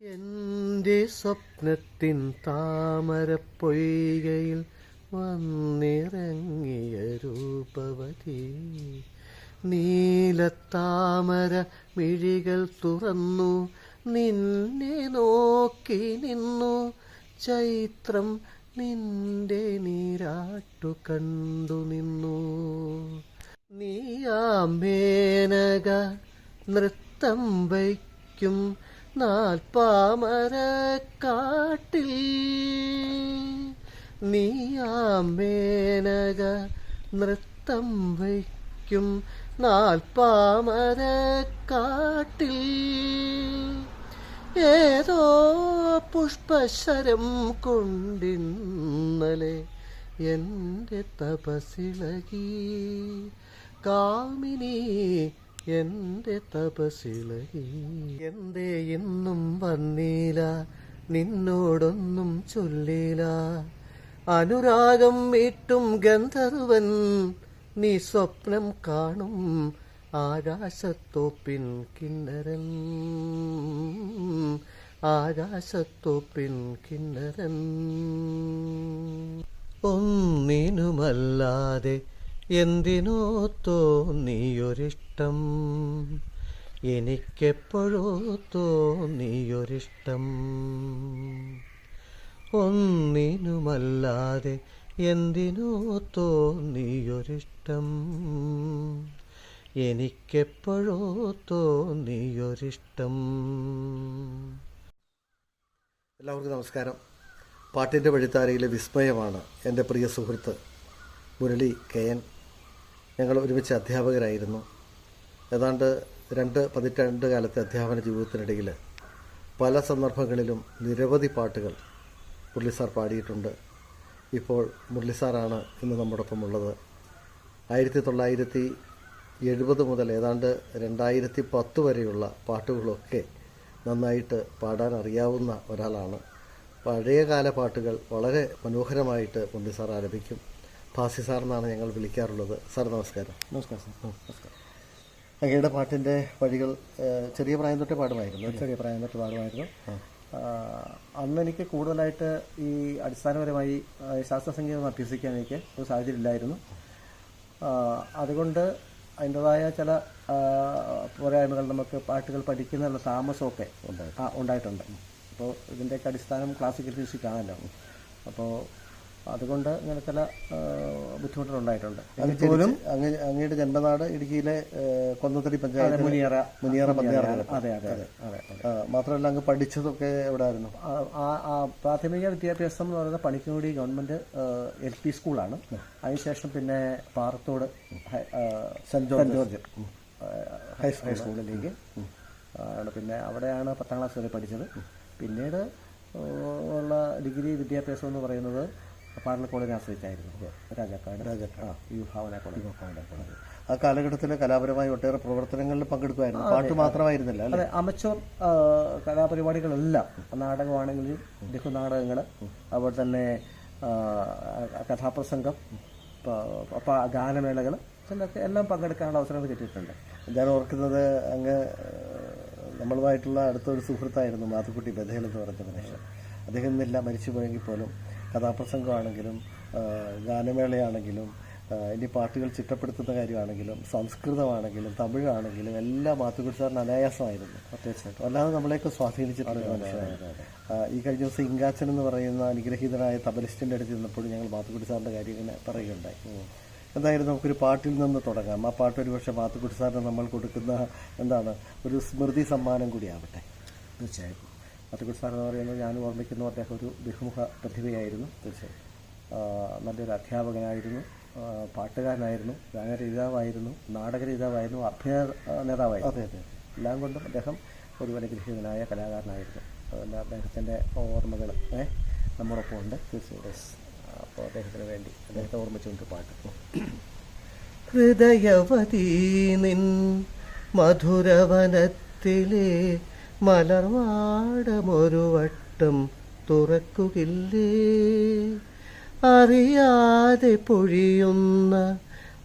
എന്റെ സ്വപ്നത്തിൻ താമരപ്പൊയ്കയിൽ വന്നിറങ്ങിയ രൂപവതി. നീലത്താമര മിഴികൾ തുറന്നു നിന്നെ നോക്കി നിന്നു. ചൈത്രം നിന്റെ നീരാട്ടു കണ്ടു നിന്നു. നീയാമേനക നൃത്തം വയ്ക്കും നാൽപ്പാമര കാട്ടിൽ നീയാമേനക നൃത്തം വയ്ക്കും നാൽപ്പാമരക്കാട്ടിൽ. ഏതോ പുഷ്പശരം കൊണ്ടിന്നലെ എന്റെ തപസിളകി കാമിനി എന്റെ തപസിളകി എന്തേ ഇന്നും വന്നീല നിന്നോടൊന്നും ചൊല്ലില. അനുരാഗം മീട്ടും ഗന്ധർവൻ നീ സ്വപ്നം കാണും ആകാശത്തോപ്പിൻ കിന്നരൻ. ആകാശത്തോപ്പിൻ കിന്നരൻ. ഒന്നിനുമല്ലാതെ എന്തിനോ തോന്നിയൊരിഷ്ടം? എനിക്കെപ്പോഴോ തോന്നിയൊരിഷ്ടം? ഒന്നിനുമല്ലാതെ എന്തിനോ തോന്നിയൊരിഷ്ടം? എനിക്കെപ്പോഴോ തോന്നിയൊരിഷ്ടം? എല്ലാവർക്കും നമസ്കാരം. പാട്ടിന്റെ വഴിത്താരയിലെ വിസ്മയമാണ് എന്റെ പ്രിയ സുഹൃത്ത് മുരളി കെ എൻ ഞങ്ങൾ ഒരുമിച്ച് അധ്യാപകരായിരുന്നു. ഏതാണ്ട് രണ്ട് പതിറ്റാണ്ട് കാലത്തെ അധ്യാപന ജീവിതത്തിനിടയിൽ പല സന്ദർഭങ്ങളിലും നിരവധി പാട്ടുകൾ മുരളി സാർ പാടിയിട്ടുണ്ട്. ഇപ്പോൾ മുരളി സാറാണ് ഇന്ന് നമ്മോടൊപ്പം ഉള്ളത് ആയിരത്തി തൊള്ളായിരത്തി എഴുപത് മുതൽ ഏതാണ്ട് രണ്ടായിരത്തി പത്ത് വരെയുള്ള പാട്ടുകളൊക്കെ നന്നായിട്ട് പാടാൻ അറിയാവുന്ന ഒരാളാണ്. പഴയകാല പാട്ടുകൾ വളരെ മനോഹരമായിട്ട് മുരളി സാർ ആലപിക്കും. ഭാസി സാർ എന്നാണ് ഞങ്ങൾ വിളിക്കാറുള്ളത്. സാർ നമസ്കാരം. നമസ്കാരം സാർ. നമസ്കാരം. അങ്ങയുടെ പാട്ടിന്റെ വഴികൾ ചെറിയ പ്രായം തൊട്ടേ പാടുമായിരുന്നു ചെറിയ പ്രായം തൊട്ട് പാടുമായിരുന്നു. അന്ന് എനിക്ക് കൂടുതലായിട്ട് ഈ അടിസ്ഥാനപരമായി ശാസ്ത്ര സംഗീതം അഭ്യസിക്കാൻ എനിക്ക് ഒരു സാഹചര്യം ഇല്ലായിരുന്നു. അതുകൊണ്ട് അതിന്റെതായ ചില പോരായ്മകൾ നമുക്ക് പാട്ടുകൾ പഠിക്കുന്നതിനുള്ള താമസമൊക്കെ ഉണ്ടായിട്ടുണ്ട്. അപ്പോൾ ഇതിന്റെയൊക്കെ അടിസ്ഥാനം ക്ലാസിക്കൽ മ്യൂസിക് ആണല്ലോ. അപ്പോൾ അതുകൊണ്ട് ഇങ്ങനെ ചില ബുദ്ധിമുട്ടുകൾ ഉണ്ടായിട്ടുണ്ട്. പോലും അങ്ങയുടെ ജന്മനാട് ഇടുക്കിയിലെ കൊന്നത്തടി പഞ്ചായത്ത് മുനിയറ. മുനിയറ പഞ്ചായത്ത് അതെ അതെ അതെ മാത്രമല്ല അങ്ങ് പഠിച്ചതൊക്കെ എവിടെ ആയിരുന്നു പ്രാഥമിക വിദ്യാഭ്യാസം എന്ന് പറയുന്നത് പണിക്കൻകുടി ഗവൺമെന്റ് എൽ പി സ്കൂളാണ്. അതിനുശേഷം പിന്നെ പാറത്തോട് സെന്റ് ജോർജ്. സെന്റ് ജോർജ് ആ, ഹൈസ്കൂളിലേക്ക് പിന്നെ അവിടെയാണ് പത്താം ക്ലാസ് വരെ പഠിച്ചത്. പിന്നീട് ഉള്ള ഡിഗ്രി വിദ്യാഭ്യാസം എന്ന് പറയുന്നത് പാർലക്കോടിനെ ആശ്രയിച്ചായിരുന്നു? രാജാക്കാട്. ആ യു ഭാവന കോളേജ്. ആ കാലഘട്ടത്തിൽ കലാപരമായി ഒട്ടേറെ പ്രവർത്തനങ്ങളിൽ പങ്കെടുക്കുമായിരുന്നു. പാട്ട് മാത്രമായിരുന്നില്ല അല്ലേ? അതെ അമച്ചോർ ആ, കലാപരിപാടികളെല്ലാം നാടകമാണെങ്കിലും ലഘുനാടകങ്ങൾ അതുപോലെ തന്നെ കഥാപ്രസംഗം ഗാനമേളകൾ ഇതിലൊക്കെ എല്ലാം പങ്കെടുക്കാനുള്ള അവസരങ്ങൾ കിട്ടിയിട്ടുണ്ട്. ഞാൻ ഓർക്കുന്നത് അങ്ങ് നമ്മളുമായിട്ടുള്ള അടുത്തൊരു സുഹൃത്തായിരുന്നു മാത്തുക്കുട്ടി ബഥേൽ എന്ന് പറഞ്ഞ മനുഷ്യൻ. അദ്ദേഹം ഇന്നില്ല മരിച്ചു പോയെങ്കിൽ പോലും കഥാപ്രസംഗമാണെങ്കിലും ഗാനമേളയാണെങ്കിലും ഇനി പാട്ടുകൾ ചിട്ടപ്പെടുത്തുന്ന കാര്യമാണെങ്കിലും സംസ്കൃതമാണെങ്കിലും തമിഴാണെങ്കിലും എല്ലാം മാത്തുക്കുട്ടി സാറിന് അനായാസമായിരുന്നു തീർച്ചയായിട്ടും അല്ലാതെ നമ്മളെയൊക്കെ സ്വാധീനിച്ചിട്ടുള്ള മനുഷ്യനാണ് ഈ കഴിഞ്ഞ ദിവസം ഇങ്കാച്ചൻ എന്ന് പറയുന്ന അനുഗ്രഹീതനായ തബലിസ്റ്റിന്റെ അടുത്ത് നിന്നപ്പോൾ ഞങ്ങൾ മാത്തുക്കുട്ടി സാറിന്റെ കാര്യം ഇങ്ങനെ പറയുകയുണ്ടായി. എന്തായാലും നമുക്കൊരു പാട്ടിൽ നിന്ന് തുടങ്ങാം. ആ പാട്ട് ഒരു പക്ഷേ മാത്തുക്കുട്ടി സാറിന് നമ്മൾ കൊടുക്കുന്ന എന്താണ് ഒരു സ്മൃതി സമ്മാനം കൂടിയാവട്ടെ. തീർച്ചയായിട്ടും. അത്തുക്കുടി സാർ എന്ന് പറയുന്നത് ഞാൻ ഓർമ്മിക്കുന്നു അദ്ദേഹം ഒരു ബഹുമുഖ പ്രതിഭയായിരുന്നു. തീർച്ചയായും. നല്ലൊരു അധ്യാപകനായിരുന്നു. പാട്ടുകാരനായിരുന്നു. ഗാനരചയിതാവായിരുന്നു. നാടകരചയിതാവായിരുന്നു. അഭിനയ നേതാവായിരുന്നു. അതെ അതെ. എല്ലാം കൊണ്ടും അദ്ദേഹം ഒരു അനുഗ്രഹീതനായ കലാകാരനായിരുന്നു. അതുകൊണ്ട് അദ്ദേഹത്തിന്റെ ഓർമ്മകൾ നമ്മുടെ നമ്മോടൊപ്പം ഉണ്ട്. തീർച്ചയായും. അപ്പോൾ അദ്ദേഹത്തിന് വേണ്ടി അദ്ദേഹത്തെ ഓർമ്മിച്ചുകൊണ്ട് പാട്ട്. ഹൃദയവതീ നിൻ മധുരവനത്തിലെ മലർവാടമൊരു വട്ടം തുറക്കുകില്ലേ? അറിയാതെ പൊഴിയുന്ന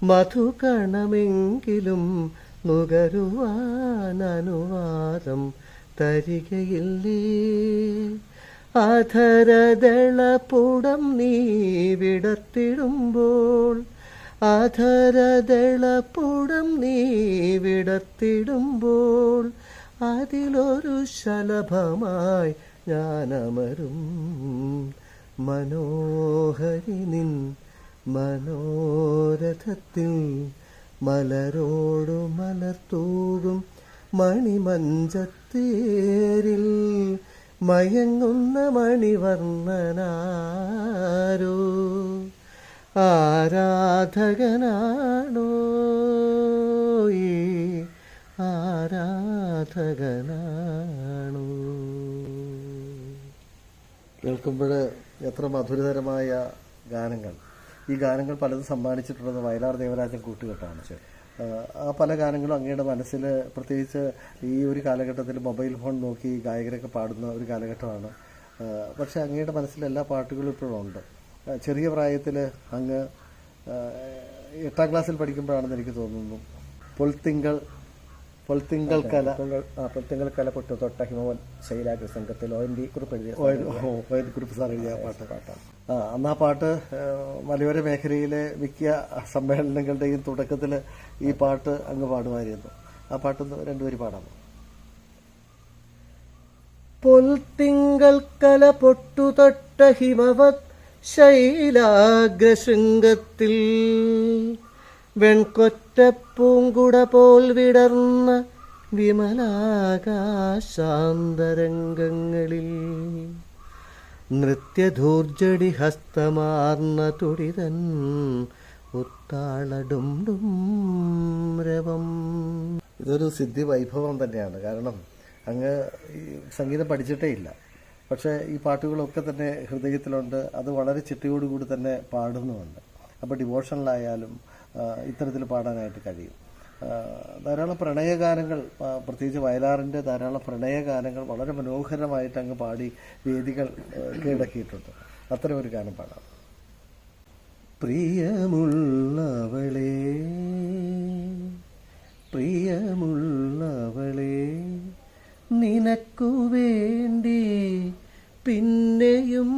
മധുകണമെങ്കിലും നുകരുവാൻ തരികയില്ലേ? അധരദളപുടം നീ വിടത്തിടുമ്പോൾ അധരദളപുടം നീ വിടത്തിടുമ്പോൾ അതിലൊരു ശലഭമായി ഞാൻ അമരും മനോഹരി നിൻ മനോരഥത്തിൽ മലരോടു മലർത്തൂകും മണിമഞ്ചത്തേരിൽ മയങ്ങുന്ന മണിവർണനാരോ? ആരാധകനാണോ ഈ ആരാധകനാണോ. കേൾക്കുമ്പോൾ എത്ര മധുരതരമായ ഗാനങ്ങൾ. ഈ ഗാനങ്ങൾ പലതും സമ്മാനിച്ചിട്ടുള്ളത് വയലാർ ദേവരാജൻ കൂട്ടുകെട്ടാണ്. ആ, പല ഗാനങ്ങളും അങ്ങയുടെ മനസ്സിൽ പ്രത്യേകിച്ച് ഈ ഒരു കാലഘട്ടത്തിൽ മൊബൈൽ ഫോൺ നോക്കി ഗായകരൊക്കെ പാടുന്ന ഒരു കാലഘട്ടമാണ്. പക്ഷേ അങ്ങയുടെ മനസ്സിൽ എല്ലാ പാട്ടുകളും ഇപ്പോഴും ഉണ്ട്. ചെറിയ പ്രായത്തിൽ അങ്ങ് എട്ടാം ക്ലാസ്സിൽ പഠിക്കുമ്പോഴാണെന്ന് എനിക്ക് തോന്നുന്നു. പൊൽത്തിങ്കൾ പൊൽത്തിങ്കൾ കല പൊട്ടു തൊട്ട ഹിമവൻ ശൈലാഗ്ര സംഘത്തിൽ ഒ എൻ ഡി കുറിപ്പ് എഴുതിയ കുറിപ്പ് സാർ എഴുതിയ പാട്ട്. പാട്ടാണ്. ആ അന്ന് ആ പാട്ട് മലയോര മേഖലയിലെ മിക്ക സമ്മേളനങ്ങളുടെയും തുടക്കത്തിൽ ഈ പാട്ട് അങ്ങ് പാടുമായിരുന്നു. ആ പാട്ടൊന്ന് രണ്ടുപേര് പാടാമോ പൊൽത്തിങ്കൽ കല പൊട്ടു തൊട്ട ഹിമവത് ശൈലാഗ്രശൃംഗത്തിൽ പോൽ വിടർന്ന വിമലാകാശാന്തരംഗങ്ങളിൽ നൃത്യധൂർജടി ഹസ്തമാർന്ന തുടിതൻ ഉത്താളടും രവം. ഇതൊരു സിദ്ധി വൈഭവം തന്നെയാണ്. കാരണം അങ്ങ് ഈ സംഗീതം പഠിച്ചിട്ടേ ഇല്ല. പക്ഷേ ഈ പാട്ടുകളൊക്കെ തന്നെ ഹൃദയത്തിലുണ്ട്. അത് വളരെ ചിട്ടയോടുകൂടി തന്നെ പാടുന്നുമുണ്ട്. അപ്പോൾ ഡിവോഷണലായാലും ഇത്തരത്തിൽ പാടാനായിട്ട് കഴിയും. ധാരാളം പ്രണയഗാനങ്ങൾ പ്രത്യേകിച്ച് വയലാറിന്റെ ധാരാളം പ്രണയഗാനങ്ങൾ വളരെ മനോഹരമായിട്ട് അങ്ങ് പാടി വേദികൾ കീഴടക്കിയിട്ടുണ്ട്. അത്തരം ഒരു ഗാനം പാടാം. പ്രിയമുള്ളവളെ പ്രിയമുള്ളവളെ നിനക്കു വേണ്ടി പിന്നെയും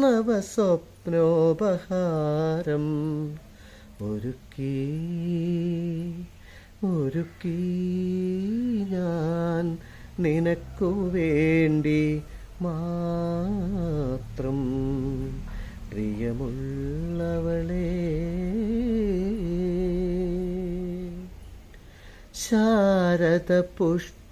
നവസ്വപ്നോപഹാരം ഒരുക്കി ഒരുക്കി ഞാൻ നിനക്കു വേണ്ടി മാത്രം പ്രിയമുള്ളവളെ. ശാരദ പുഷ്പ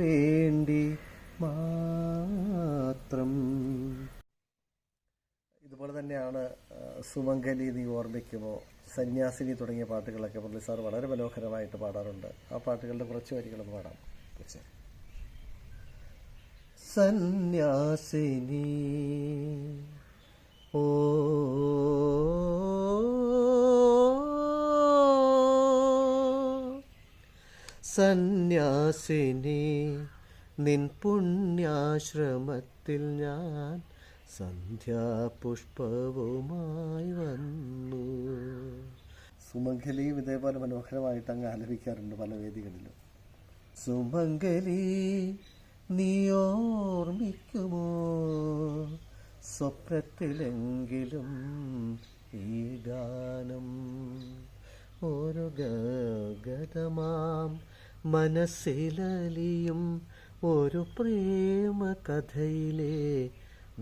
വേണ്ടി മാത്രം. ഇതുപോലെ തന്നെയാണ് സുമംഗലി നീ ഓർമ്മിക്കുമോ? സന്യാസിനി തുടങ്ങിയ പാട്ടുകളൊക്കെ മുരളി സാർ വളരെ മനോഹരമായിട്ട് പാടാറുണ്ട്. ആ പാട്ടുകളുടെ കുറച്ച് വരികളൊന്ന് പാടാം. തീർച്ചയായും സന്യാസിനി സന്യാസിനി നിൻ പുണ്യാശ്രമത്തിൽ ഞാൻ സന്ധ്യാപുഷ്പവുമായി വന്നു. സുമംഗലിയും ഇതേപോലെ മനോഹരമായിട്ട് അങ്ങ് ആലപിക്കാറുണ്ട് പല വേദികളിലും. സുമംഗലി നീ ഓർമ്മിക്കുമോ സ്വപ്നത്തിലെങ്കിലും ഈ ഗാനം ഒരു ഗതമാം മനസ്സിലലിയും ഒരു പ്രേമ കഥയിലെ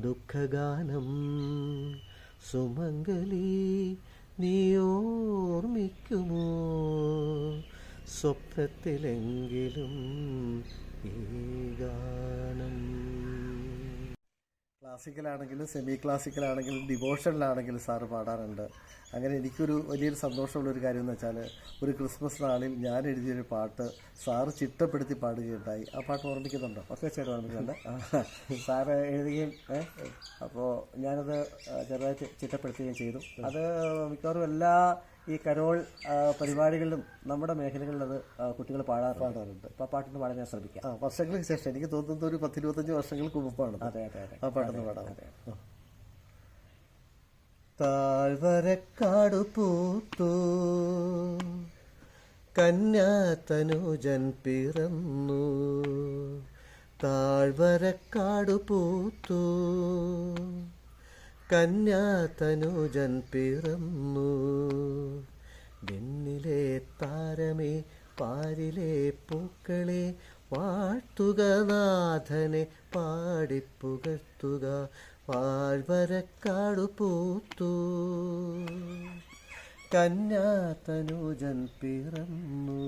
ദുഃഖഗാനം. സുമംഗലി നീ സ്വപ്നത്തിലെങ്കിലും ഈ ഗാനം. ക്ലാസിക്കലാണെങ്കിലും സെമി ക്ലാസിക്കലാണെങ്കിലും ഡിവോഷനിലാണെങ്കിലും സാറ് പാടാറുണ്ട്. അങ്ങനെ എനിക്കൊരു വലിയൊരു സന്തോഷമുള്ളൊരു കാര്യം എന്ന് വെച്ചാൽ ഒരു ക്രിസ്മസ് നാളിൽ ഞാൻ എഴുതിയൊരു പാട്ട് സാറ് ചിട്ടപ്പെടുത്തി പാടുകയുണ്ടായി. ആ പാട്ട് ഓർമ്മിക്കുന്നുണ്ടോ? തീർച്ചയായിട്ടും ഓർമ്മിക്കുന്നുണ്ട്. സാറ് എഴുതുകയും അപ്പോൾ ഞാനത് ചെറുതായി ചിട്ടപ്പെടുത്തുകയും ചെയ്തു. അത് മിക്കവാറും എല്ലാ ഈ കരോൾ പരിപാടികളിലും നമ്മുടെ മേഖലകളിൽ അത് കുട്ടികൾ പാടാറുണ്ട് അപ്പോൾ ആ പാട്ടിന് പാടാൻ ഞാൻ ശ്രമിക്കാം. ആ വർഷങ്ങൾക്ക് ശേഷം. എനിക്ക് തോന്നുന്നത് ഒരു പത്തിരുപത്തഞ്ച് വർഷങ്ങൾക്ക് മുമ്പാണ് അതെ അതെ അതെ. ആ പാട്ടൊന്ന് പാടാം താഴ്വരക്കാടു പൂത്തു. കന്യാതനുജൻ പിറന്നു. താഴ്വരക്കാടു പൂത്തു. കന്യാതനുജൻ പിറന്നു. വെണ്ണിലെ താരമേ പാരിലെ പൂക്കളെ വാഴ്ത്തുക നാഥനെ പാടിപ്പുകഴ്ത്തുക വാഴ്വരക്കാടു പൂത്തു. കന്യാതനുജൻ പിറന്നു.